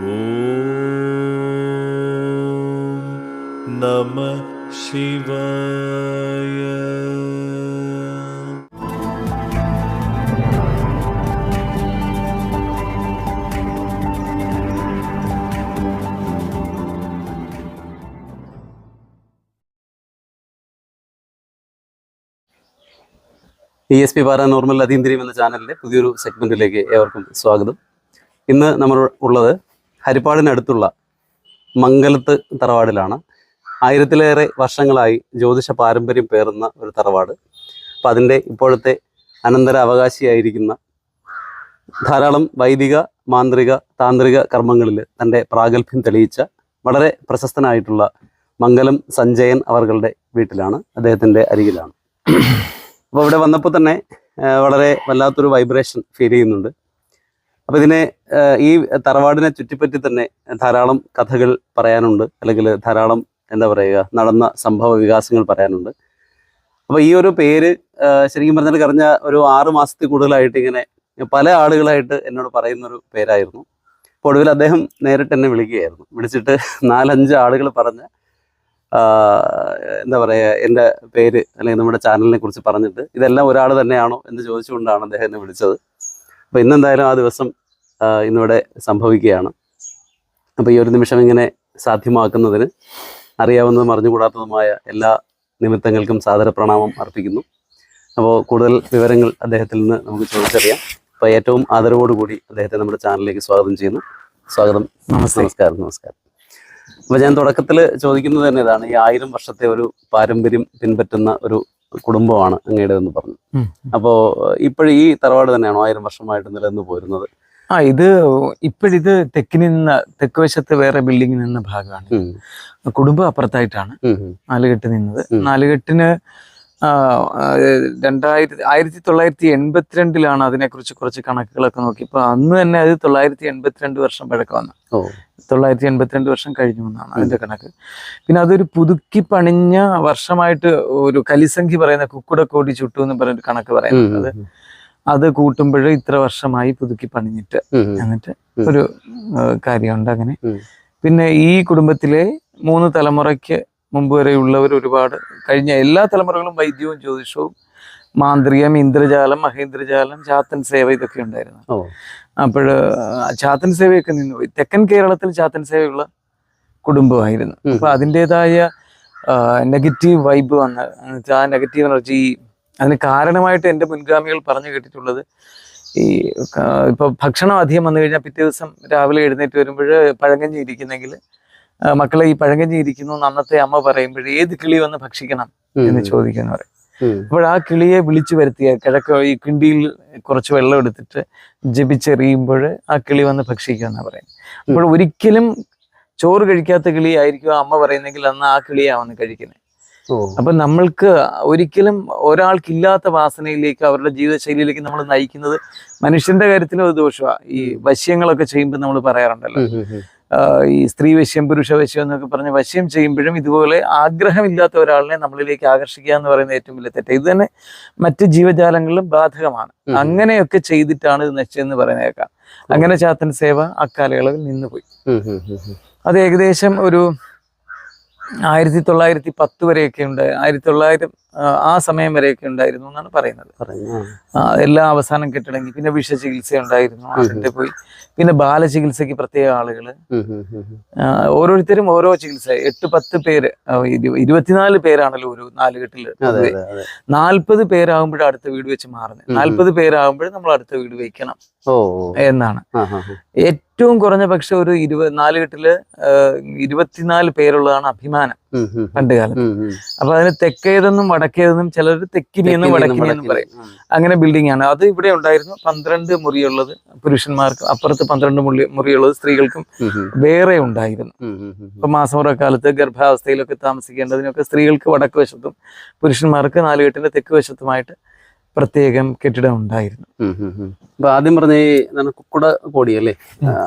ഓം നമ ശിവായ E S P paranormal അതീന്ദ്രിയം എന്ന ചാനലിലെ പുതിയൊരു സെഗ്മെന്റിലേക്ക് ഏവർക്കും സ്വാഗതം. ഇന്ന് നമ്മൾ ഉള്ളത് ഹരിപ്പാടിനടുത്തുള്ള മംഗലത്ത് തറവാടിലാണ്. ആയിരത്തിലേറെ വർഷങ്ങളായി ജ്യോതിഷ പാരമ്പര്യം പേറുന്ന ഒരു തറവാട്. അപ്പം അതിന്റെ ഇപ്പോഴത്തെ അനന്തര അവകാശിയായിരിക്കുന്ന ധാരാളം വൈദിക മാന്ത്രിക താന്ത്രിക കർമ്മങ്ങളിൽ തന്റെ പ്രാഗൽഭ്യം തെളിയിച്ച വളരെ പ്രശസ്തനായിട്ടുള്ള മംഗലം സഞ്ജയൻ അവർകളുടെ വീട്ടിലാണ് അദ്ദേഹത്തിന്റെ അരികിലാണ്. അപ്പോൾ ഇവിടെ വന്നപ്പോൾ തന്നെ വളരെ വല്ലാത്തൊരു വൈബ്രേഷൻ ഫീൽ ചെയ്യുന്നുണ്ട്. അപ്പോൾ ഇതിനെ ഈ തറവാടിനെ ചുറ്റിപ്പറ്റി തന്നെ ധാരാളം കഥകൾ പറയാനുണ്ട്. അല്ലെങ്കിൽ ധാരാളം എന്താ പറയുക നടന്ന സംഭവ വികാസങ്ങൾ പറയാനുണ്ട്. അപ്പോൾ ഈ ഒരു പേര് ശരിക്കും പറഞ്ഞാൽ കഴിഞ്ഞ ഒരു ആറ് മാസത്തിൽ കൂടുതലായിട്ട് ഇങ്ങനെ പല ആളുകളായിട്ട് എന്നോട് പറയുന്ന ഒരു പേരായിരുന്നു. അപ്പോൾ ഒടുവിൽ അദ്ദേഹം നേരിട്ട് എന്നെ വിളിക്കുകയായിരുന്നു. വിളിച്ചിട്ട് നാലഞ്ച് ആളുകൾ പറഞ്ഞ എന്താ പറയുക എന്റെ പേര് അല്ലെങ്കിൽ നമ്മുടെ ചാനലിനെ കുറിച്ച് പറഞ്ഞിട്ട് ഇതെല്ലാം ഒരാൾ തന്നെയാണോ എന്ന് ചോദിച്ചുകൊണ്ടാണ് അദ്ദേഹം എന്നെ വിളിച്ചത്. അപ്പോൾ ഇന്നെന്തായാലും ആ ദിവസം ഇന്നിവിടെ സംഭവിക്കുകയാണ്. അപ്പോൾ ഈ ഒരു നിമിഷം ഇങ്ങനെ സാധ്യമാക്കുന്നതിന് അറിയാവുന്നതും അറിഞ്ഞുകൂടാത്തതുമായ എല്ലാ നിമിത്തങ്ങൾക്കും സാദര പ്രണാമം അർപ്പിക്കുന്നു. അപ്പോൾ കൂടുതൽ വിവരങ്ങൾ അദ്ദേഹത്തിൽ നിന്ന് നമുക്ക് ചോദിച്ചറിയാം. അപ്പോൾ ഏറ്റവും ആദരവോടുകൂടി അദ്ദേഹത്തെ നമ്മുടെ ചാനലിലേക്ക് സ്വാഗതം ചെയ്യുന്നു. സ്വാഗതം. നമസ്കാരം നമസ്കാരം. അപ്പോൾ ഞാൻ തുടക്കത്തിൽ ചോദിക്കുന്നത് തന്നെ ഇതാണ്. ഈ ആയിരം വർഷത്തെ ഒരു പാരമ്പര്യം പിൻപറ്റുന്ന ഒരു കുടുംബമാണ് അങ്ങയുടേതെന്ന് പറഞ്ഞു. ഉം. അപ്പോൾ ഇപ്പോഴും ഈ തറവാട് തന്നെയാണോ ആയിരം വർഷമായിട്ട് നിലനിന്ന് പോരുന്നത്? ആ ഇത് ഇപ്പോഴിത് തെക്കിൽ നിന്ന തെക്ക് വശത്ത് വേറെ ബിൽഡിംഗ് നിന്ന ഭാഗമാണ്. കുടുംബം അപ്പുറത്തായിട്ടാണ്. നാലുകെട്ട് നിന്നത്. നാലുകെട്ടിന് രണ്ടായിരത്തി ആയിരത്തി തൊള്ളായിരത്തി എൺപത്തിരണ്ടിലാണ് അതിനെക്കുറിച്ച് കുറച്ച് കണക്കുകളൊക്കെ നോക്കി. ഇപ്പൊ അന്ന് തന്നെ അത് തൊള്ളായിരത്തി എൺപത്തിരണ്ട് വർഷം പഴക്കമാണ് തൊള്ളായിരത്തി എൺപത്തിരണ്ട് വർഷം കഴിഞ്ഞു എന്നാണ് അതിന്റെ കണക്ക്. പിന്നെ അതൊരു പുതുക്കി പണിഞ്ഞ വർഷമായിട്ട് ഒരു കലിസംഖ്യ പറയുന്ന കുക്കുടക്കോടി ചുട്ടു എന്ന് പറഞ്ഞൊരു കണക്ക് പറയുന്നത് അത് കൂട്ടുമ്പോഴും കൂട്ടുമ്പോൾ ഇത്ര വർഷമായി പുതുക്കി പണിഞ്ഞിട്ട്. എന്നിട്ട് ഒരു കാര്യമുണ്ട് അങ്ങനെ. പിന്നെ ഈ കുടുംബത്തിലെ മൂന്ന് തലമുറയ്ക്ക് മുമ്പ് വരെയുള്ളവർ ഒരുപാട് കഴിഞ്ഞ എല്ലാ തലമുറകളും വൈദ്യവും ജ്യോതിഷവും മാന്ത്രികം ഇന്ദ്രജാലം മഹേന്ദ്രജാലം ചാത്തൻ സേവ ഇതൊക്കെ ഉണ്ടായിരുന്നു. അപ്പോഴ് അപ്പോൾ ചാത്തൻ സേവയൊക്കെ നിന്ന് പോയി. തെക്കൻ കേരളത്തിൽ ചാത്തൻ സേവയുള്ള കുടുംബമായിരുന്നു. അപ്പൊ അതിന്റെതായ നെഗറ്റീവ് വൈബ് വന്ന ആ നെഗറ്റീവ് എനർജി അതിന് കാരണമായിട്ട് എന്റെ മുൻഗാമികൾ പറഞ്ഞു കേട്ടിട്ടുള്ളത് ഈ ഇപ്പൊ ഭക്ഷണം അധികം വന്നു കഴിഞ്ഞാൽ പിറ്റേ ദിവസം രാവിലെ എഴുന്നേറ്റ് വരുമ്പോൾ പഴങ്കഞ്ഞി ഇരിക്കുന്നെങ്കിൽ മക്കളെ ഈ പഴങ്കഞ്ഞി ഇരിക്കുന്നു എന്ന് അന്നത്തെ അമ്മ പറയുമ്പോൾ ഏത് കിളി വന്ന് ഭക്ഷിക്കണം എന്ന് ചോദിക്കുന്നവർ അപ്പോൾ ആ കിളിയെ വിളിച്ചു വരുത്തിയ കിഴക്ക് ഈ കിണ്ടിയിൽ കുറച്ച് വെള്ളം എടുത്തിട്ട് ജപിച്ചെറിയുമ്പോൾ ആ കിളി വന്ന് ഭക്ഷിക്കുമെന്നാണ് പറയുന്നത്. അപ്പോൾ ഒരിക്കലും ചോറ് കഴിക്കാത്ത കിളി ആയിരിക്കും അമ്മ പറയുന്നെങ്കിൽ അന്ന് ആ കിളിയാവുന്നു കഴിക്കുന്നത് അപ്പൊ നമ്മൾക്ക് ഒരിക്കലും ഒരാൾക്കില്ലാത്ത വാസനയിലേക്ക് അവരുടെ ജീവിതശൈലിയിലേക്ക് നമ്മൾ നയിക്കുന്നത് മനുഷ്യന്റെ കാര്യത്തിലും അത് ദോഷമാണ് ഈ വശ്യങ്ങളൊക്കെ ചെയ്യുമ്പോൾ നമ്മൾ പറയാറുണ്ടല്ലോ. ഈ സ്ത്രീ വശ്യം പുരുഷ വശ്യം എന്നൊക്കെ പറഞ്ഞ് വശ്യം ചെയ്യുമ്പോഴും ഇതുപോലെ ആഗ്രഹമില്ലാത്ത ഒരാളിനെ നമ്മളിലേക്ക് ആകർഷിക്കുക എന്ന് പറയുന്ന ഏറ്റവും വലിയ തെറ്റ്. ഇത് തന്നെ മറ്റ് ജീവജാലങ്ങളിലും ബാധകമാണ്. അങ്ങനെയൊക്കെ ചെയ്തിട്ടാണ് ഇത് നശിച്ചതെന്ന് പറയുന്നേക്കാം. അങ്ങനെ ചാത്തൻ സേവ അക്കാലയളവിൽ നിന്നുപോയി. അത് ഏകദേശം ഒരു ആയിരത്തി തൊള്ളായിരത്തി പത്ത് വരെയൊക്കെ ഉണ്ട്. ആയിരത്തി തൊള്ളായിരം ആ, സമയം വരെയൊക്കെ ഉണ്ടായിരുന്നു എന്നാണ് പറയുന്നത്. എല്ലാം അവസാനം കെട്ടിടങ്ങി പിന്നെ വിഷ ചികിത്സ ഉണ്ടായിരുന്നു അതിന്റെ പോയി. പിന്നെ ബാലചികിത്സക്ക് പ്രത്യേക ആളുകൾ. ഉം, ഉം, ഉം, ഉം. ആ, ഓരോരുത്തരും ഓരോ ചികിത്സ. എട്ട് പത്ത് പേര് ഇരുപത്തിനാല് പേരാണല്ലോ ഒരു നാലുകെട്ടിൽ നാൽപ്പത് പേരാകുമ്പോഴും അടുത്ത വീട് വെച്ച് മാറുന്നത്. നാല്പത് നാൽപ്പത് പേരാകുമ്പോഴും നമ്മൾ അടുത്ത വീട് വെക്കണം. എന്നാണ്. ആ. ഏറ്റവും കുറഞ്ഞ പക്ഷെ ഒരു ഇരുപത് നാലുകെട്ടിൽ കെട്ടിൽ ഇരുപത്തിനാല് പേരുള്ളതാണ് അഭിമാനം പണ്ട് കാലത്ത്. അപ്പൊ അതിന് തെക്കേതെന്നും വടക്കേതെന്നും ചിലർ തെക്കിനി എന്നും വടക്കിനി എന്നും പറയും. അങ്ങനെ ബിൽഡിംഗ് ആണ് അത് ഇവിടെ ഉണ്ടായിരുന്നു പന്ത്രണ്ട് മുറിയുള്ളത് പുരുഷന്മാർക്ക് അപ്പുറത്ത് പന്ത്രണ്ട് മുറി മുറിയുള്ളത് സ്ത്രീകൾക്കും വേറെ ഉണ്ടായിരുന്നു. ഇപ്പൊ മാസമുറ കാലത്ത് ഗർഭാവസ്ഥയിലൊക്കെ താമസിക്കേണ്ടതിനൊക്കെ സ്ത്രീകൾക്ക് വടക്ക് വശത്തും പുരുഷന്മാർക്ക് നാലുകെട്ടിന്റെ തെക്ക് വശത്തുമായിട്ട് പ്രത്യേകം കെട്ടിടം ഉണ്ടായിരുന്നു. അപ്പൊ ആദ്യം പറഞ്ഞ ഈ കുക്കുട കോടി അല്ലേ?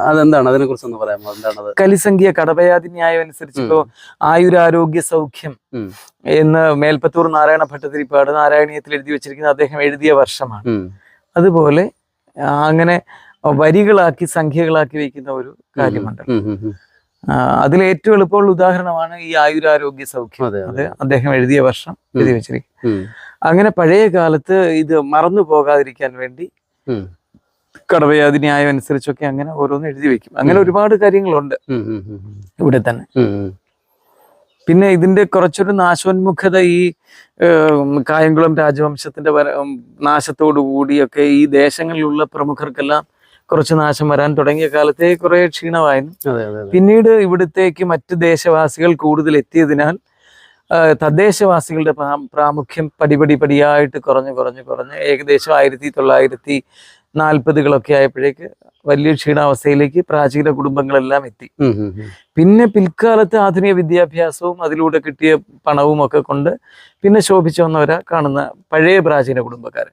അതെന്താണ്? അതിനെ കുറിച്ച് ഒന്ന് പറയാമോ? എന്താണത് കലിസംഖ്യ കടപയാതി ന്യായം അനുസരിച്ച് ഇപ്പോ ആയുരാരോഗ്യ സൗഖ്യം. എന്ന് മേൽപ്പത്തൂർ നാരായണ ഭട്ടതിരിപ്പാട് നാരായണീയത്തിൽ എഴുതി വെച്ചിരിക്കുന്ന അദ്ദേഹം എഴുതിയ വർഷമാണ്. അതുപോലെ അങ്ങനെ വരികളാക്കി സംഖ്യകളാക്കി വെക്കുന്ന ഒരു കാര്യമുണ്ട് ഉം, ഉം, ഉം. ആ, അതിൽ ഏറ്റവും എളുപ്പമുള്ള ഉദാഹരണമാണ് ഈ ആയുരാരോഗ്യ സൗഖ്യം. അതെ അദ്ദേഹം എഴുതിയ വർഷം എഴുതി വെച്ചിരിക്കും. അങ്ങനെ പഴയ കാലത്ത് ഇത് മറന്നു പോകാതിരിക്കാൻ വേണ്ടി കടവയാതി ന്യായം അനുസരിച്ചൊക്കെ അങ്ങനെ ഓരോന്ന് എഴുതി വെക്കും. അങ്ങനെ ഒരുപാട് കാര്യങ്ങളുണ്ട്. ഇവിടെ തന്നെ. പിന്നെ ഇതിന്റെ കുറച്ചൊരു നാശോന്മുഖത ഈ കായംകുളം രാജവംശത്തിന്റെ നാശത്തോടു കൂടിയൊക്കെ ഈ ദേശങ്ങളിലുള്ള പ്രമുഖർക്കെല്ലാം കുറച്ച് നാശം വരാൻ തുടങ്ങിയ കാലത്തെ കുറെ ക്ഷീണമായിരുന്നു. പിന്നീട് ഇവിടത്തേക്ക് മറ്റു ദേശവാസികൾ കൂടുതൽ എത്തിയതിനാൽ തദ്ദേശവാസികളുടെ പ്രാമുഖ്യം പടിപടി പടിയായിട്ട് കുറഞ്ഞു കുറഞ്ഞു കുറഞ്ഞ് ഏകദേശം ആയിരത്തി തൊള്ളായിരത്തി നാൽപ്പതുകളൊക്കെ ആയപ്പോഴേക്ക് വലിയ ക്ഷീണാവസ്ഥയിലേക്ക് പ്രാചീന കുടുംബങ്ങളെല്ലാം എത്തി. പിന്നെ പിൽക്കാലത്ത് ആധുനിക വിദ്യാഭ്യാസവും അതിലൂടെ കിട്ടിയ പണവും ഒക്കെ കൊണ്ട് പിന്നെ ശോഭിച്ചു വന്നവരാ കാണുന്ന പഴയ പ്രാചീന കുടുംബക്കാർ.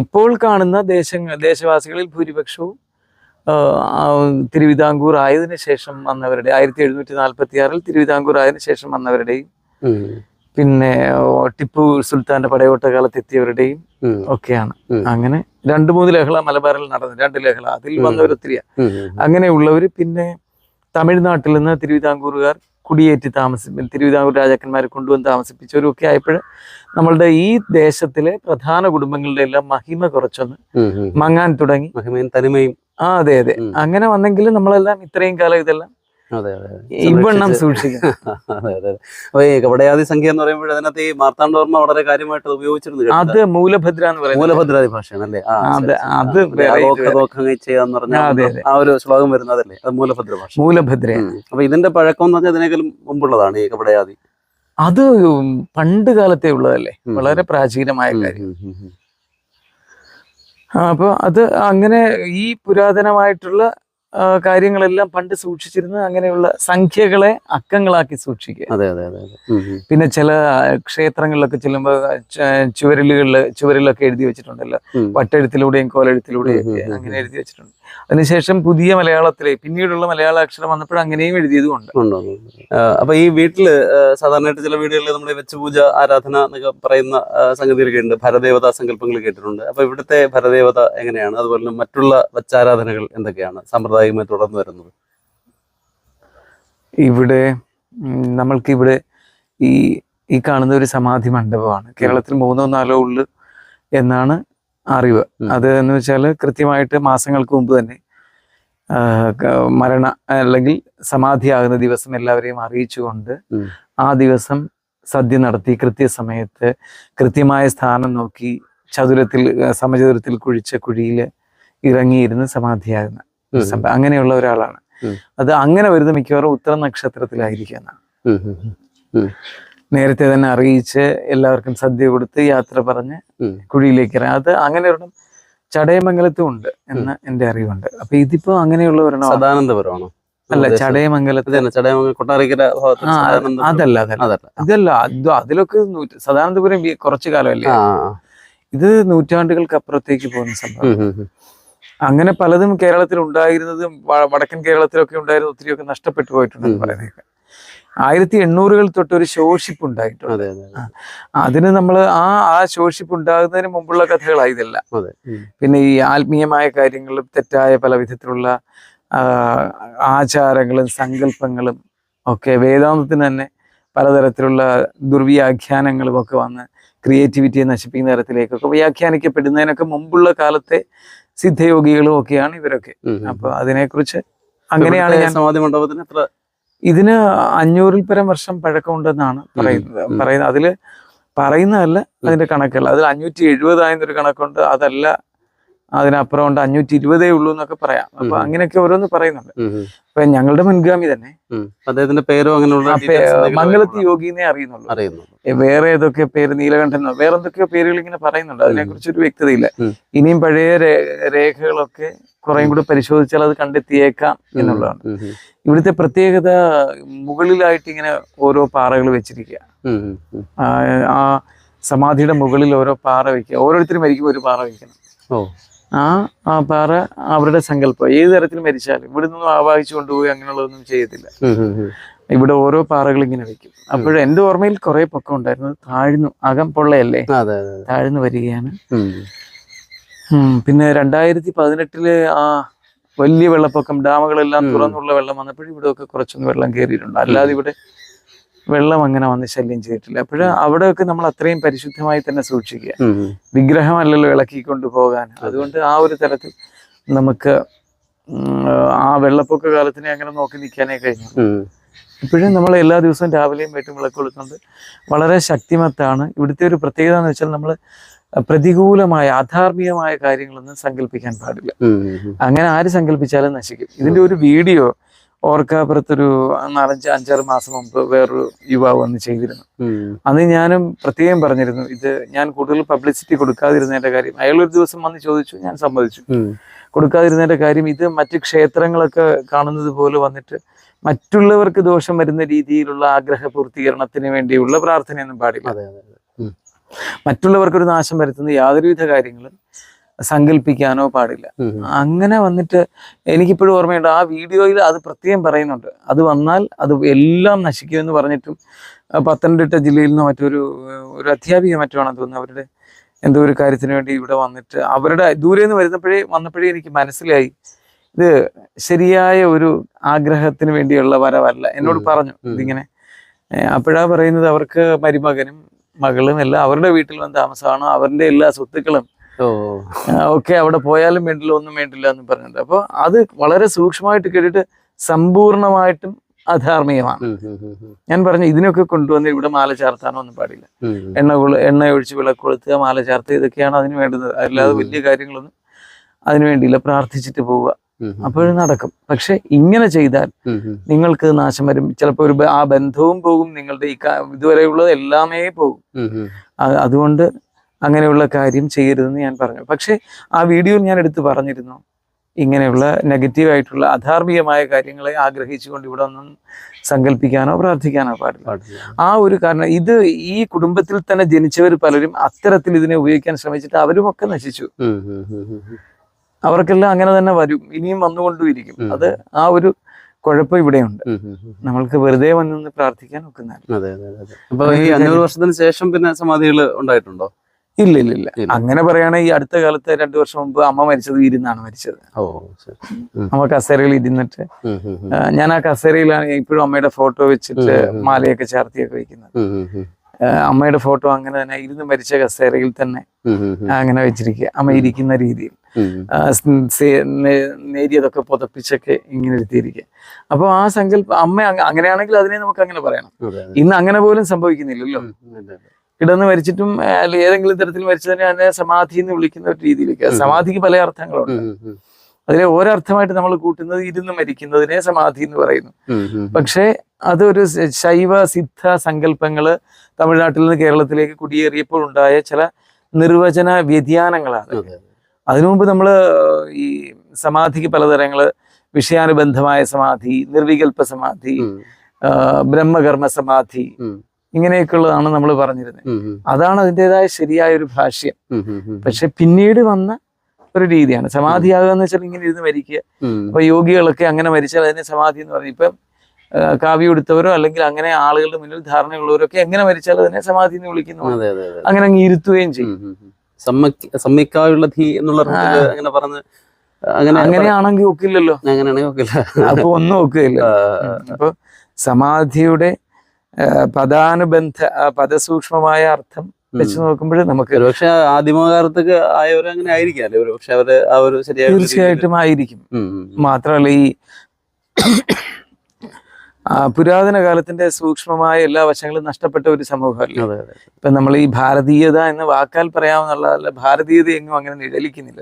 ഇപ്പോൾ കാണുന്ന ദേശങ്ങൾ ദേശവാസികളിൽ ഭൂരിപക്ഷവും തിരുവിതാംകൂർ ആയതിനു ശേഷം വന്നവരുടെ ആയിരത്തി എഴുന്നൂറ്റി നാൽപ്പത്തി ആറിൽ തിരുവിതാംകൂർ ആയതിനു ശേഷം വന്നവരുടെയും പിന്നെ ടിപ്പു സുൽത്താന്റെ പടയോട്ട കാലത്ത് എത്തിയവരുടെയും ഒക്കെയാണ് അങ്ങനെ രണ്ട് മൂന്ന് ലഹള മലബാറിൽ നടന്നു രണ്ട് ലഹള അതിൽ. വന്നവരൊത്തിരിയാ. അങ്ങനെയുള്ളവർ പിന്നെ തമിഴ്നാട്ടിൽ നിന്ന് തിരുവിതാംകൂറുകാർ കുടിയേറ്റി താമസി തിരുവിതാംകൂർ രാജാക്കന്മാരെ കൊണ്ടുവന്ന് താമസിപ്പിച്ചവരൊക്കെ ആയപ്പോൾ നമ്മളുടെ ഈ ദേശത്തിലെ പ്രധാന കുടുംബങ്ങളുടെ എല്ലാം മഹിമ കുറച്ചൊന്ന്. മങ്ങാൻ തുടങ്ങി. മഹിമയും തനിമയും. ആ അതെ അതെ. അങ്ങനെ വന്നെങ്കിലും നമ്മളെല്ലാം ഇത്രയും കാലം ഇതെല്ലാം ഇവണ്ണം സൂക്ഷിക്കണം അതെ അതെ അപ്പൊ ഈ കപടയാതി സംഖ്യ എന്ന് പറയുമ്പോൾ അതിനകത്ത് ഈ മാർത്താണ്ഡവർമ്മ വളരെ കാര്യമായിട്ട് ഉപയോഗിച്ചിരുന്നു അത് മൂലഭദ്ര എന്ന് പറയുന്നത്. മൂലഭദ്രാതി ഭാഷയാണ് അല്ലേ? അത് ശരി, പറഞ്ഞാൽ ആ, ഒരു ശ്ലോകം വരുന്നതല്ലേ? അത് മൂലഭദ്ര ഭാഷ. മൂലഭദ്ര. അപ്പൊ ഇതിന്റെ പഴക്കം എന്ന് പറഞ്ഞാൽ അതിനേക്കാളും മുമ്പുള്ളതാണ് ഈ കപടയാതി അത് പണ്ട് കാലത്തെ ഉള്ളതല്ലേ? വളരെ പ്രാചീനമായ കാര്യം. ഉം, ഉം, ഉം. ആ, അപ്പൊ അത് അങ്ങനെ ഈ പുരാതനമായിട്ടുള്ള കാര്യങ്ങളെല്ലാം പണ്ട് സൂക്ഷിച്ചിരുന്നത് അങ്ങനെയുള്ള സംഖ്യകളെ അക്കങ്ങളാക്കി സൂക്ഷിക്കുക. അതെ അതെ അതെ. പിന്നെ ചില ക്ഷേത്രങ്ങളിലൊക്കെ ചെല്ലുമ്പോൾ ചുവരലുകളിൽ ചുവരിലൊക്കെ എഴുതി വെച്ചിട്ടുണ്ടല്ലോ. വട്ടെഴുത്തിലൂടെയും കോലെഴുത്തിലൂടെയും ഒക്കെ അങ്ങനെ എഴുതി വെച്ചിട്ടുണ്ട്. അതിനുശേഷം പുതിയ മലയാളത്തിലെ പിന്നീടുള്ള മലയാള അക്ഷരം വന്നപ്പോഴും അങ്ങനെയും എഴുതിയത് കൊണ്ട് ഉണ്ട്, ഉണ്ട്. അപ്പൊ ഈ വീട്ടിൽ സാധാരണയായിട്ട് ചില വീടുകളിൽ നമ്മുടെ വെച്ച് പൂജ ആരാധന എന്നൊക്കെ പറയുന്ന സംഗതികളൊക്കെ ഉണ്ട് ഭരദേവതാ സങ്കല്പങ്ങൾ കേട്ടിട്ടുണ്ട്. അപ്പൊ ഇവിടുത്തെ ഭരദേവത എങ്ങനെയാണ്? അതുപോലെ തന്നെ മറ്റുള്ള വച്ചാരാധനകൾ എന്തൊക്കെയാണ്? സാമ്പ്രദായികമായി തുടർന്ന് വരുന്നത്. ഇവിടെ നമ്മൾക്ക് ഇവിടെ ഈ ഈ കാണുന്ന ഒരു സമാധി മണ്ഡപമാണ്. കേരളത്തിൽ മൂന്നോ നാലോ ഉള്ളു എന്നാണ് അറിവ്. അത് എന്ന് വെച്ചാൽ കൃത്യമായിട്ട് മാസങ്ങൾക്ക് മുമ്പ് തന്നെ മരണ അല്ലെങ്കിൽ സമാധിയാകുന്ന ദിവസം എല്ലാവരെയും അറിയിച്ചുകൊണ്ട്. ആ ദിവസം സദ്യ നടത്തി കൃത്യസമയത്ത് കൃത്യമായ സ്ഥാനം നോക്കി ചതുരത്തിൽ സമചതുരത്തിൽ കുഴിച്ച കുഴിയിൽ ഇറങ്ങിയിരുന്ന് സമാധിയാകുന്ന അങ്ങനെയുള്ള ഒരാളാണ് അത് അങ്ങനെ വരുന്ന മിക്കവാറും ഉത്തര നക്ഷത്രത്തിലായിരിക്കും എന്നാണ്. നേരത്തെ തന്നെ അറിയിച്ച് എല്ലാവർക്കും സദ്യ കൊടുത്ത് യാത്ര പറഞ്ഞ്. കുഴിയിലേക്ക് ഇറങ്ങി അത് അങ്ങനെ ഒരെണ്ണം ചടയമംഗലത്തും ഉണ്ട് എന്ന് എന്റെ അറിവുണ്ട് അപ്പൊ ഇതിപ്പോ അങ്ങനെയുള്ള ഒരെണ്ണം സദാനന്ദപുരമാണോ അല്ല? ചടയമംഗലത്ത് കൊട്ടാരക്കര. അതല്ല അതല്ല ഇതല്ല അതിലൊക്കെ സദാനന്ദപുരം കുറച്ചു കാലമല്ലേ. ഇത് നൂറ്റാണ്ടുകൾക്ക് അപ്പുറത്തേക്ക് പോകുന്ന സംഭവം. അങ്ങനെ പലതും കേരളത്തിൽ ഉണ്ടായിരുന്നതും വടക്കൻ കേരളത്തിലൊക്കെ ഉണ്ടായിരുന്ന ഒത്തിരിയൊക്കെ നഷ്ടപ്പെട്ടു പോയിട്ടുണ്ടെന്ന്. പറയുന്നത് ആയിരത്തി എണ്ണൂറുകൾ തൊട്ട് ഒരു ശോഷിപ്പ് ഉണ്ടായിട്ടുണ്ട് അതെ അതെ അതെ. അതിന് നമ്മൾ ആ ആ ശോഷിപ്പ് ഉണ്ടാകുന്നതിന് മുമ്പുള്ള കഥകളായി ഇതല്ല അതെ പിന്നെ ഈ ആത്മീയമായ കാര്യങ്ങളും തെറ്റായ പല വിധത്തിലുള്ള ആചാരങ്ങളും സങ്കല്പങ്ങളും ഒക്കെ വേദാന്തത്തിന് തന്നെ പലതരത്തിലുള്ള ദുർവ്യാഖ്യാനങ്ങളും ഒക്കെ വന്ന് ക്രിയേറ്റിവിറ്റിയെ നശിപ്പിക്കുന്ന തരത്തിലേക്കൊക്കെ വ്യാഖ്യാനിക്കപ്പെടുന്നതിനൊക്കെ മുമ്പുള്ള കാലത്തെ സിദ്ധയോഗികളും ഒക്കെയാണ് ഇവരൊക്കെ. അപ്പൊ അതിനെക്കുറിച്ച് അങ്ങനെയാണ് ഞാൻ സമാധി മണ്ഡപത്തിന് എത്ര ഇതിന് അഞ്ഞൂറിൽ പരം വർഷം പഴക്കമുണ്ടെന്നാണ് പറയുന്നത്. പറയുന്നത് അതിൽ പറയുന്നതല്ല അതിന്റെ കണക്കുകൾ. അതിൽ അഞ്ഞൂറ്റി എഴുപതായെന്നൊരു കണക്കുണ്ട്. അതല്ല അതിനപ്പുറം ഉണ്ട് അഞ്ഞൂറ്റി ഇരുപതേ ഉള്ളൂ എന്നൊക്കെ പറയാം. അപ്പൊ. അങ്ങനെയൊക്കെ ഓരോന്ന് പറയുന്നുണ്ട്. അപ്പൊ ഞങ്ങളുടെ മുൻഗാമി തന്നെ. അദ്ദേഹത്തിന്റെ പേരോ അങ്ങനെയുള്ള മംഗലത്തി യോഗിനെ അറിയുന്നുള്ളൂ. വേറെ ഏതൊക്കെ പേര് നീലകണ്ഠനോ വേറെ എന്തൊക്കെയോ പേരുകൾ ഇങ്ങനെ പറയുന്നുണ്ട് അതിനെ കുറിച്ചൊരു വ്യക്തതയില്ല. ഇനിയും പഴയ രേഖകളൊക്കെ കുറേയും കൂടെ പരിശോധിച്ചാൽ അത് കണ്ടെത്തിയേക്കാം എന്നുള്ളതാണ്. ഇവിടുത്തെ പ്രത്യേകത മുകളിലായിട്ട് ഇങ്ങനെ ഓരോ പാറകൾ വെച്ചിരിക്കുക. ആ സമാധിയുടെ മുകളിൽ ഓരോ പാറ വെക്കുക. ഓരോരുത്തരും മരിക്കും ഒരു പാറ വെക്കണം. ആ ആ പാറ അവരുടെ സങ്കല്പം. ഏത് തരത്തിൽ മരിച്ചാലും ഇവിടെ നിന്നും ആവാഹിച്ചു കൊണ്ടുപോയി അങ്ങനെയുള്ളതൊന്നും ചെയ്യത്തില്ല. ഇവിടെ ഓരോ പാറകൾ ഇങ്ങനെ വെക്കും. അപ്പോഴും എന്റെ ഓർമ്മയിൽ കുറെ പൊക്കം ഉണ്ടായിരുന്നു. താഴ്ന്നു അകം പൊള്ളയല്ലേ. താഴ്ന്നു വരികയാണ്. പിന്നെ രണ്ടായിരത്തി പതിനെട്ടിൽ ആ വലിയ വെള്ളപ്പൊക്കം ഡാമുകളെല്ലാം തുറന്നുള്ള വെള്ളം വന്നപ്പോഴും ഇവിടെ ഒക്കെ കുറച്ചൊന്ന് വെള്ളം കയറിയിട്ടുണ്ട്. അല്ലാതെ ഇവിടെ വെള്ളം അങ്ങനെ വന്ന് ശല്യം ചെയ്തിട്ടില്ല. അപ്പോൾ അവിടെയൊക്കെ നമ്മൾ അത്രയും പരിശുദ്ധമായി തന്നെ സൂക്ഷിക്കുക. വിഗ്രഹം അല്ലല്ലോ വിഗ്രഹമല്ലല്ലോ ഇളക്കിക്കൊണ്ട് പോകാൻ. അതുകൊണ്ട് ആ ഒരു തരത്തിൽ നമുക്ക് ആ വെള്ളപ്പൊക്ക കാലത്തിനെ അങ്ങനെ നോക്കി നിൽക്കാനേ കഴിഞ്ഞു. ഇപ്പോഴും നമ്മൾ എല്ലാ ദിവസവും രാവിലെയും വൈകിട്ടും വിളക്ക് കൊടുക്കുന്നത് വളരെ ശക്തിമത്താണ്. ഇവിടുത്തെ ഒരു പ്രത്യേകത എന്ന് വെച്ചാൽ നമ്മൾ പ്രതികൂലമായ അധാർമികമായ കാര്യങ്ങളൊന്നും സങ്കല്പിക്കാൻ പാടില്ല. അങ്ങനെ ആര് സങ്കല്പിച്ചാലും നശിക്കും. ഇതിന്റെ ഒരു വീഡിയോ ഓർക്കാപ്പുറത്തൊരു നാലഞ്ച് അഞ്ചാറ് മാസം മുമ്പ് വേറൊരു യുവാവ് വന്ന് ചെയ്തിരുന്നു. അന്ന് ഞാനും പ്രത്യേകം പറഞ്ഞിരുന്നു ഇത് ഞാൻ കൂടുതൽ പബ്ലിസിറ്റി കൊടുക്കാതിരുന്നതിന്റെ കാര്യം. അയാൾ ഒരു ദിവസം വന്ന് ചോദിച്ചു ഞാൻ സമ്മതിച്ചു. കൊടുക്കാതിരുന്നതിന്റെ കാര്യം ഇത് മറ്റ് ക്ഷേത്രങ്ങളൊക്കെ കാണുന്നത് പോലെ വന്നിട്ട് മറ്റുള്ളവർക്ക് ദോഷം വരുന്ന രീതിയിലുള്ള ആഗ്രഹ പൂർത്തീകരണത്തിന് വേണ്ടിയുള്ള പ്രാർത്ഥനയൊന്നും പാടില്ല. മറ്റുള്ളവർക്കൊരു നാശം വരുത്തുന്ന യാതൊരുവിധ കാര്യങ്ങളും സങ്കല്പിക്കാനോ പാടില്ല. അങ്ങനെ വന്നിട്ട് എനിക്കിപ്പോഴും ഓർമ്മയുണ്ട് ആ വീഡിയോയിൽ അത് പ്രത്യേകം പറയുന്നുണ്ട്. അത് വന്നാൽ അത് എല്ലാം നശിക്കുമെന്ന് പറഞ്ഞിട്ടും പത്തനംതിട്ട ജില്ലയിൽ നിന്ന് മറ്റൊരു ഒരു അധ്യാപിക മറ്റുമാണെന്ന് തോന്നുന്നു അവരുടെ എന്തോ ഒരു കാര്യത്തിന് വേണ്ടി ഇവിടെ വന്നിട്ട് അവരുടെ ദൂരെ നിന്ന് വരുന്നപ്പോഴേ വന്നപ്പോഴേ എനിക്ക് മനസ്സിലായി ഇത് ശരിയായ ഒരു ആഗ്രഹത്തിന് വേണ്ടിയുള്ള വരവല്ല. എന്നോട് പറഞ്ഞു ഇതിങ്ങനെ. അപ്പോഴാ പറയുന്നത് അവർക്ക് മരുമകനും മകളും എല്ലാം അവരുടെ വീട്ടിൽ വന്ന് താമസമാണ്. അവരുടെ എല്ലാ സ്വത്തുക്കളും ഒക്കെ അവിടെ പോയാലും വേണ്ടില്ല ഒന്നും വേണ്ടില്ല എന്ന് പറഞ്ഞിട്ടുണ്ട്. അപ്പോൾ അത് വളരെ സൂക്ഷ്മമായിട്ട് കേട്ടിട്ട് സമ്പൂർണമായിട്ടും അധാർമികമാണ്. ഞാൻ പറഞ്ഞു ഇതിനൊക്കെ കൊണ്ടുവന്ന് ഇവിടെ മാല ചാർത്താനോ ഒന്നും പാടില്ല. എണ്ണ എണ്ണ ഒഴിച്ച് വിളക്ക് കൊളുത്തുക മാല ചാർത്തുക ഇതൊക്കെയാണ് അതിന് വേണ്ടത് അല്ലാതെ വലിയ കാര്യങ്ങളൊന്നും അതിന് വേണ്ടിയില്ല. പ്രാർത്ഥിച്ചിട്ട് പോവുക. അപ്പോഴും നടക്കും. പക്ഷെ ഇങ്ങനെ ചെയ്താൽ. നിങ്ങൾക്ക് നാശം വരും. ചിലപ്പോൾ ഒരു ആ ബന്ധവും പോകും നിങ്ങളുടെ ഈ ഇതുവരെയുള്ളത് എല്ലാമേ പോകും. അതുകൊണ്ട് അങ്ങനെയുള്ള കാര്യം ചെയ്യരുതെന്ന് ഞാൻ പറഞ്ഞു. പക്ഷെ ആ വീഡിയോയിൽ ഞാൻ എടുത്തു പറഞ്ഞിരുന്നു. ഇങ്ങനെയുള്ള നെഗറ്റീവ് ആയിട്ടുള്ള അധാർമികമായ കാര്യങ്ങളെ ആഗ്രഹിച്ചുകൊണ്ട് ഇവിടെ ഒന്നും സങ്കല്പിക്കാനോ പ്രാർത്ഥിക്കാനോ പാടില്ല. ആ ഒരു കാരണം ഇത് ഈ കുടുംബത്തിൽ തന്നെ ജനിച്ചവർ പലരും അത്തരത്തിൽ ഇതിനെ ഉപയോഗിക്കാൻ ശ്രമിച്ചിട്ട് അവരും ഒക്കെ നശിച്ചു. അവർക്കെല്ലാം അങ്ങനെ തന്നെ വരും. ഇനിയും വന്നുകൊണ്ടുമിരിക്കും. അത് ആ ഒരു കുഴപ്പം ഇവിടെയുണ്ട്. നമ്മൾക്ക് വെറുതെ വന്ന് പ്രാർത്ഥിക്കാൻ ഒക്കുന്നതല്ല അഞ്ഞൂറ് വർഷത്തിന് ശേഷം പിന്നെ സമാധികൾ ഉണ്ടായിട്ടുണ്ടോ? ഇല്ല ഇല്ല ഇല്ല. അങ്ങനെ പറയുകയാണെങ്കിൽ ഈ അടുത്ത കാലത്ത് രണ്ടു വർഷം മുമ്പ് അമ്മ മരിച്ചത് ഇരുന്നാണ് മരിച്ചത്. അമ്മ കസേരയിൽ ഇരുന്നിട്ട് ഞാൻ ആ കസേരയിലാണ് ഇപ്പോഴും അമ്മയുടെ ഫോട്ടോ വെച്ചിട്ട്. മാലയൊക്കെ ചേർത്തിയൊക്കെ വെക്കുന്നത് അമ്മയുടെ ഫോട്ടോ അങ്ങനെ തന്നെ ഇരുന്ന് മരിച്ച കസേരയിൽ തന്നെ. അങ്ങനെ വെച്ചിരിക്കുക. അമ്മ ഇരിക്കുന്ന രീതിയിൽ. നേരിയതൊക്കെ പുതപ്പിച്ചൊക്കെ ഇങ്ങനെ ഇരുത്തിയിരിക്കുക. അപ്പോൾ ആ സങ്കല്പം അമ്മ അങ്ങ- അങ്ങനെയാണെങ്കിൽ അതിനെ നമുക്ക് അങ്ങനെ പറയണം. ഇന്ന് അങ്ങനെ പോലും സംഭവിക്കുന്നില്ലല്ലോ. കിടന്ന് മരിച്ചിട്ടും അല്ലെങ്കിൽ ഏതെങ്കിലും തരത്തിൽ മരിച്ചതിനെ അതിനെ സമാധി എന്ന് വിളിക്കുന്ന ഒരു രീതിയിലേക്ക് സമാധിക്ക് പല അർത്ഥങ്ങളുണ്ട്. അതിലെ ഓരോ അർത്ഥമായിട്ട് നമ്മൾ കൂട്ടുന്നത് ഇരുന്ന് മരിക്കുന്നതിനെ സമാധി എന്ന് പറയുന്നു. പക്ഷേ അതൊരു ശൈവ സിദ്ധ സങ്കല്പങ്ങൾ തമിഴ്നാട്ടിൽ നിന്ന് കേരളത്തിലേക്ക് കുടിയേറിയപ്പോൾ ഉണ്ടായ ചില നിർവചന വ്യതിയാനങ്ങളാണ്. അതെ, അതെ. അതിനു മുമ്പ് നമ്മൾ ഈ സമാധിക്ക് പലതരങ്ങൾ വിഷയാനുബന്ധമായ സമാധി നിർവികൽപ്പ സമാധി ബ്രഹ്മകർമ്മ സമാധി ഇങ്ങനെയൊക്കെയുള്ളതാണ് നമ്മൾ പറഞ്ഞിരുന്നത്. അതാണ് അതിന്റെതായ ശരിയായ ഒരു ഭാഷ്യം. പക്ഷെ പിന്നീട് വന്ന ഒരു രീതിയാണ്. സമാധിയാകുക എന്ന് വെച്ചാൽ ഇങ്ങനെ ഇരുന്ന് മരിക്കുക. അപ്പൊ യോഗികളൊക്കെ അങ്ങനെ മരിച്ചാൽ അതിനെ സമാധി എന്ന് പറഞ്ഞു ഇപ്പം കാവ്യം എടുത്തവരോ അല്ലെങ്കിൽ അങ്ങനെ ആളുകളുടെ മുന്നിൽ ധാരണയുള്ളവരൊക്കെ എങ്ങനെ മരിച്ചാൽ അതിനെ സമാധി എന്ന് വിളിക്കുന്നു. അങ്ങനെ അങ്ങ് ഇരുത്തുകയും ചെയ്യും. ധീ എന്നുള്ള അങ്ങനെ പറഞ്ഞ് അങ്ങനെ അങ്ങനെയാണെങ്കിൽ ഒക്കില്ലല്ലോ. അങ്ങനെയാണെങ്കിൽ ഒക്കില്ല. അപ്പൊ ഒന്നും ഒക്കില്ല. അപ്പൊ സമാധിയുടെ പദാനുബന്ധ പദസൂക്ഷ്മമായ അർത്ഥം വെച്ച് നോക്കുമ്പോൾ നമുക്ക് പക്ഷെ ആദിമകാലത്തൊക്കെ ആയവർ അങ്ങനെ ആയിരിക്കാം. പക്ഷെ അവർ ആ ഒരു ശരിയായ തീർച്ചയായിട്ടും ആയിരിക്കും. മാത്രമല്ല ഈ പുരാതന കാലത്തിന്റെ സൂക്ഷ്മമായ എല്ലാ വശങ്ങളും നഷ്ടപ്പെട്ട ഒരു സമൂഹമല്ല? ഇപ്പൊ നമ്മൾ ഈ ഭാരതീയത എന്ന് വാക്കാൽ പറയാമെന്നുള്ളതല്ല ഭാരതീയത എങ്ങും അങ്ങനെ നിഴലിക്കുന്നില്ല.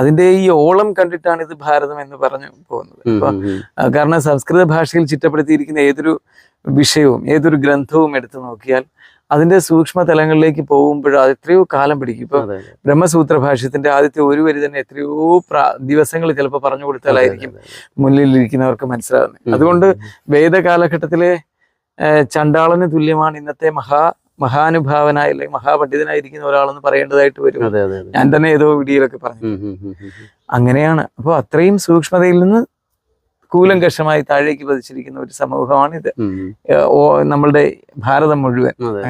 അതിന്റെ ഈ ഓളം കണ്ടിട്ടാണ് ഇത് ഭാരതം എന്ന് പറഞ്ഞു പോകുന്നത്. കാരണം സംസ്കൃത ഭാഷയിൽ ചിട്ടപ്പെടുത്തിയിരിക്കുന്ന ഏതൊരു വിഷയവും ഏതൊരു ഗ്രന്ഥവും എടുത്തു നോക്കിയാൽ അതിന്റെ സൂക്ഷ്മ തലങ്ങളിലേക്ക് പോകുമ്പോൾ അത് എത്രയോ കാലം പിടിക്കും. ഇപ്പൊ. ബ്രഹ്മസൂത്ര ഭാഷ്യത്തിന്റെ ആദ്യത്തെ ഒരു വരി തന്നെ എത്രയോ ദിവസങ്ങൾ ചിലപ്പോൾ പറഞ്ഞു കൊടുത്താലായിരിക്കും മുന്നിലിരിക്കുന്നവർക്ക് മനസ്സിലാകുന്നത് അതുകൊണ്ട് വേദകാലഘട്ടത്തിലെ ചണ്ടാളന് തുല്യമാണ് ഇന്നത്തെ മഹാ മഹാനുഭാവനായ അല്ലെങ്കിൽ മഹാപണ്ഡിതനായിരിക്കുന്ന ഒരാളെന്ന് പറയേണ്ടതായിട്ട് വരും. ഞാൻ തന്നെ ഏതോ വീഡിയോയിലൊക്കെ പറഞ്ഞു. അങ്ങനെയാണ്. അപ്പോൾ അത്രയും സൂക്ഷ്മതയിൽ നിന്ന് കൂലങ്കഷമായി താഴേക്ക് പതിച്ചിരിക്കുന്ന ഒരു സമൂഹമാണിത്. നമ്മളുടെ ഭാരതം മുഴുവൻ. അതെ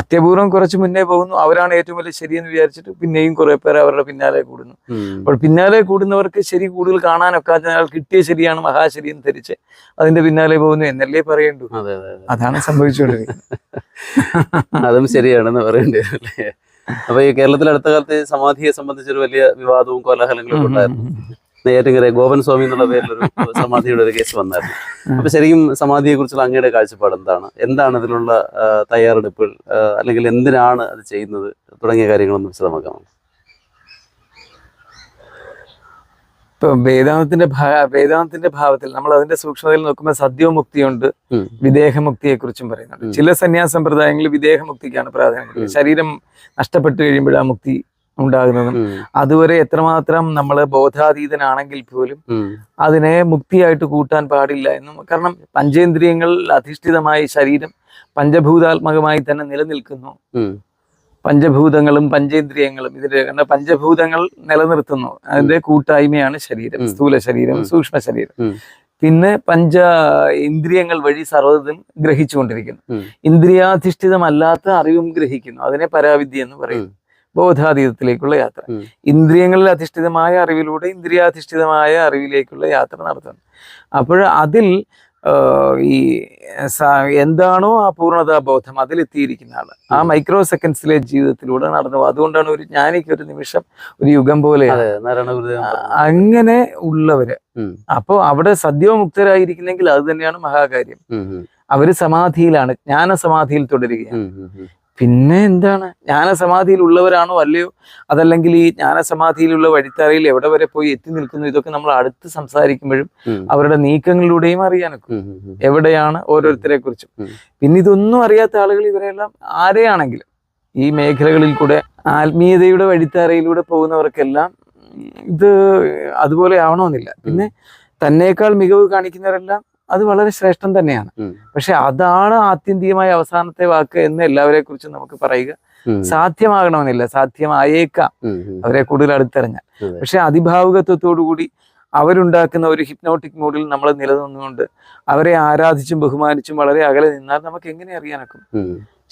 അത്യപൂർവം കുറച്ച് മുന്നേ പോകുന്നു. അവരാണ് ഏറ്റവും വലിയ ശരിയെന്ന് വിചാരിച്ചിട്ട് പിന്നെയും കുറെ പേർ അവരുടെ പിന്നാലെ കൂടുന്നു. അപ്പോൾ പിന്നാലെ കൂടുന്നവർക്ക് ശരി കൂടുതൽ കാണാനൊക്കെ അതിനാൽ കിട്ടിയ ശരിയാണ് മഹാശരി എന്ന് ധരിച്ച് അതിന്റെ പിന്നാലെ പോകുന്നു എന്നല്ലേ പറയേണ്ടു. അതെ അതെ അതെ. അതാണ് സംഭവിച്ചുകൊണ്ടിരിക്കുന്നത്. അതും ശരിയാണെന്ന് പറയേണ്ടി അപ്പൊ ഈ കേരളത്തിൽ അടുത്ത കാലത്ത് സമാധിയെ സംബന്ധിച്ചൊരു വലിയ വിവാദവും കോലാഹലങ്ങളും ഉണ്ടായിരുന്നു. നെയ്യാറ്റിങ്കര ഗോപൻ സ്വാമി എന്നുള്ള പേരിൽ ഒരു സമാധിയുടെ ഒരു കേസ് വന്നായിരുന്നു. അപ്പൊ ശരിക്കും സമാധിയെ കുറിച്ചുള്ള അങ്ങയുടെ കാഴ്ചപ്പാട് എന്താണ്? എന്താണ് ഇതിലുള്ള ആ, തയ്യാറെടുപ്പുകൾ? അല്ലെങ്കിൽ എന്തിനാണ് അത് ചെയ്യുന്നത്? തുടങ്ങിയ കാര്യങ്ങളൊന്നും വിശദമാക്കാം ഇപ്പൊ വേദാന്തത്തിന്റെ വേദാന്തത്തിന്റെ ഭാവത്തിൽ നമ്മൾ അതിന്റെ സൂക്ഷ്മതയിൽ നോക്കുമ്പോൾ സദ്യോമുക്തിയുണ്ട്. വിദേഹമുക്തിയെ കുറിച്ചും പറയുന്നുണ്ട്. ചില സന്യാസ സമ്പ്രദായങ്ങളിൽ വിദേഹമുക്തിക്കാണ് പ്രാധാന്യം. ശരീരം നഷ്ടപ്പെട്ടു ആ മുക്തി ഉണ്ടാകുന്നതും. അതുവരെ എത്രമാത്രം നമ്മൾ ബോധാതീതനാണെങ്കിൽ പോലും അതിനെ മുക്തിയായിട്ട് കൂട്ടാൻ പാടില്ല എന്നും കാരണം പഞ്ചേന്ദ്രിയങ്ങൾ അധിഷ്ഠിതമായ ശരീരം പഞ്ചഭൂതാത്മകമായി തന്നെ നിലനിൽക്കുന്നു. പഞ്ചഭൂതങ്ങളും പഞ്ചേന്ദ്രിയങ്ങളും ഇതിന്റെ കാരണം പഞ്ചഭൂതങ്ങൾ നിലനിർത്തുന്നു. അതിന്റെ കൂട്ടായ്മയാണ് ശരീരം. സ്ഥൂല ശരീരം. സൂക്ഷ്മ ശരീരം. പിന്നെ പഞ്ച ഇന്ദ്രിയങ്ങൾ വഴി സർവതും ഗ്രഹിച്ചുകൊണ്ടിരിക്കുന്നു. ഇന്ദ്രിയാധിഷ്ഠിതമല്ലാത്ത അറിവും ഗ്രഹിക്കുന്നു. അതിനെ പരാവിദ്യ എന്ന് പറയും. ഉം. ബോധാതീതത്തിലേക്കുള്ള യാത്ര. ഇന്ദ്രിയങ്ങളിൽ അധിഷ്ഠിതമായ അറിവിലൂടെ ഇന്ദ്രിയാധിഷ്ഠിതമായ അറിവിലേക്കുള്ള യാത്ര നടത്തുന്നു. അപ്പോൾ അതിൽ ഈ എന്താണോ ആ പൂർണതാ ബോധം അതിലെത്തിയിരിക്കുന്ന ആൾ. ആ മൈക്രോ സെക്കൻഡ്സിലെ ജീവിതത്തിലൂടെ നടന്നു. അതുകൊണ്ടാണ് ഒരു ജ്ഞാനിക്ക് ഒരു നിമിഷം ഒരു യുഗം പോലെ അങ്ങനെ ഉള്ളവര്. അപ്പോ അവിടെ സദ്യോമുക്തരായിരിക്കുന്നെങ്കിൽ അത് തന്നെയാണ് മഹാകാര്യം. അവർ സമാധിയിലാണ് ജ്ഞാന സമാധിയിൽ തുടരുകയാണ്. പിന്നെ എന്താണ്? ജ്ഞാനസമാധിയിൽ ഉള്ളവരാണോ അല്ലയോ? അതല്ലെങ്കിൽ ഈ ജ്ഞാനസമാധിയിലുള്ള വഴിത്തറയിൽ എവിടെ വരെ പോയി എത്തി നിൽക്കുന്നു? ഇതൊക്കെ നമ്മൾ അടുത്ത് സംസാരിക്കുമ്പോഴും അവരുടെ നീക്കങ്ങളിലൂടെയും അറിയാനൊക്കെ. എവിടെയാണ് ഓരോരുത്തരെ കുറിച്ചും പിന്നെ ഇതൊന്നും അറിയാത്ത ആളുകൾ ഇവരെല്ലാം ആരെയാണെങ്കിലും ഈ മേഖലകളിൽ കൂടെ ആത്മീയതയുടെ വഴിത്തറയിലൂടെ പോകുന്നവർക്കെല്ലാം ഇത് അതുപോലെ ആവണമെന്നില്ല. പിന്നെ തന്നേക്കാൾ മികവ് കാണിക്കുന്നവരെല്ലാം അത് വളരെ ശ്രേഷ്ഠം തന്നെയാണ്. പക്ഷെ അതാണ് ആത്യന്തികമായ അവസാനത്തെ വാക്ക് എന്ന് എല്ലാവരെ കുറിച്ചും നമുക്ക് പറയുക. സാധ്യമാകണമെന്നില്ല സാധ്യമായേക്കാം. അവരെ കൂടുതൽ അടുത്തെറിഞ്ഞാൽ. പക്ഷെ അതിഭാവുകത്വത്തോടുകൂടി അവരുണ്ടാക്കുന്ന ഒരു ഹിപ്നോട്ടിക് മോഡിൽ നമ്മൾ നിലനിന്നുകൊണ്ട് അവരെ ആരാധിച്ചും ബഹുമാനിച്ചും വളരെ അകലെ നിന്നാൽ നമുക്ക് എങ്ങനെ അറിയാനൊക്കും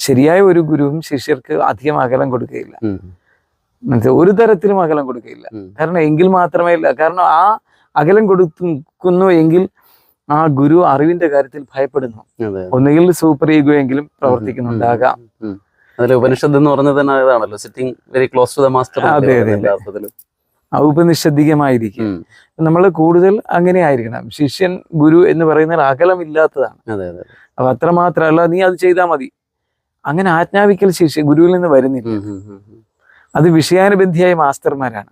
ശരിയായ ഒരു ഗുരുവും ശിഷ്യർക്ക് അധികം അകലം കൊടുക്കുകയില്ല. ഒരു തരത്തിലും അകലം കൊടുക്കുകയില്ല കാരണം എങ്കിൽ മാത്രമേ ഇല്ല കാരണം ആ അകലം കൊടുക്കുന്നു എങ്കിൽ ആ ഗുരു അറിവിന്റെ കാര്യത്തിൽ ഭയപ്പെടുന്നു. ഒന്നുകിൽ സൂപ്പർ ഈഗോ എങ്കിലും പ്രവർത്തിക്കുന്നുണ്ടാകാം. ഉം. അതിലെ ഉപനിഷത്ത് എന്ന് പറഞ്ഞത് തന്നെ അതാണല്ലോ sitting very close to the master അതെ, അതെ. ഔപനിഷദ്ധികമായിരിക്കും നമ്മൾ കൂടുതൽ അങ്ങനെ ആയിരിക്കണം ശിഷ്യൻ ഗുരു എന്ന് പറയുന്നത് അകലമില്ലാത്തതാണ്. അപ്പൊ അത്രമാത്രമല്ല നീ അത് ചെയ്താൽ മതി. അങ്ങനെ ആജ്ഞാപിക്കൽ ശിഷ്യൻ ഗുരുവിൽ നിന്ന് വരുന്നില്ല. അത് വിഷയാനുബന്ധിയായ മാസ്റ്റർമാരാണ്.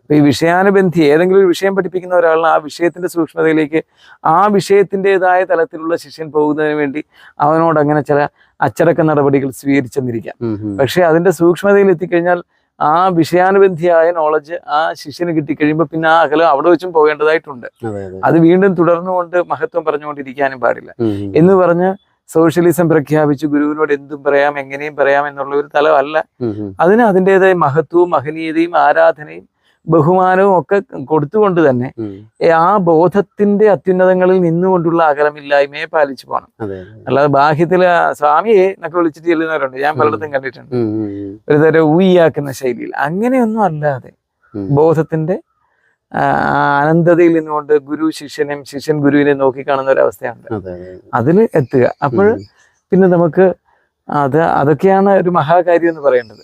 അപ്പൊ ഈ വിഷയാനുബന്ധി ഏതെങ്കിലും ഒരു വിഷയം പഠിപ്പിക്കുന്ന ഒരാളിന് ആ വിഷയത്തിന്റെ സൂക്ഷ്മതയിലേക്ക് ആ വിഷയത്തിന്റെതായ തലത്തിലുള്ള ശിഷ്യൻ പോകുന്നതിന് വേണ്ടി അവനോട് അങ്ങനെ ചില അച്ചടക്ക നടപടികൾ സ്വീകരിച്ചെന്നിരിക്കാം. പക്ഷെ അതിന്റെ സൂക്ഷ്മതയിൽ എത്തിക്കഴിഞ്ഞാൽ ആ വിഷയാനുബന്ധിയായ നോളജ് ആ ശിഷ്യന് കിട്ടിക്കഴിയുമ്പോൾ പിന്നെ ആ അകലം അവിടെ വെച്ചും പോകേണ്ടതായിട്ടുണ്ട്. അതെ വീണ്ടും തുടർന്നുകൊണ്ട് മഹത്വം പറഞ്ഞുകൊണ്ടിരിക്കാനും പാടില്ല. എന്ന് പറഞ്ഞ് സോഷ്യലിസം പ്രഖ്യാപിച്ച് ഗുരുവിനോട് എന്തും പറയാം എങ്ങനെയും പറയാം എന്നുള്ള ഒരു തലമല്ല. അതിന് അതിന്റെതായ മഹത്വവും മഹനീയതയും ആരാധനയും ബഹുമാനവും ഒക്കെ കൊടുത്തുകൊണ്ട് തന്നെ ആ ബോധത്തിന്റെ അത്യുന്നതങ്ങളിൽ നിന്നുകൊണ്ടുള്ള അകലമില്ലായ്മയെ പാലിച്ചു പോകണം. അല്ലാതെ ബാഹ്യത്തിൽ സ്വാമിയെ എന്നൊക്കെ വിളിച്ചിട്ട് ചെല്ലുന്നവരുണ്ട്. ഞാൻ പലയിടത്തും കണ്ടിട്ടുണ്ട്. ഒരു തരം ഊയ്യാക്കുന്ന ശൈലിയിൽ. അങ്ങനെയൊന്നും അല്ലാതെ. ബോധത്തിന്റെ അനന്തതയിൽ നിന്നുകൊണ്ട് ഗുരു ശിഷ്യനെയും ശിഷ്യൻ ഗുരുവിനെ നോക്കിക്കാണുന്ന ഒരു അവസ്ഥയാണ് അതെ അതെ അതിൽ എത്തുക. അപ്പോൾ പിന്നെ നമുക്ക് അത് അതൊക്കെയാണ് ഒരു മഹാകാര്യം എന്ന് പറയേണ്ടത്.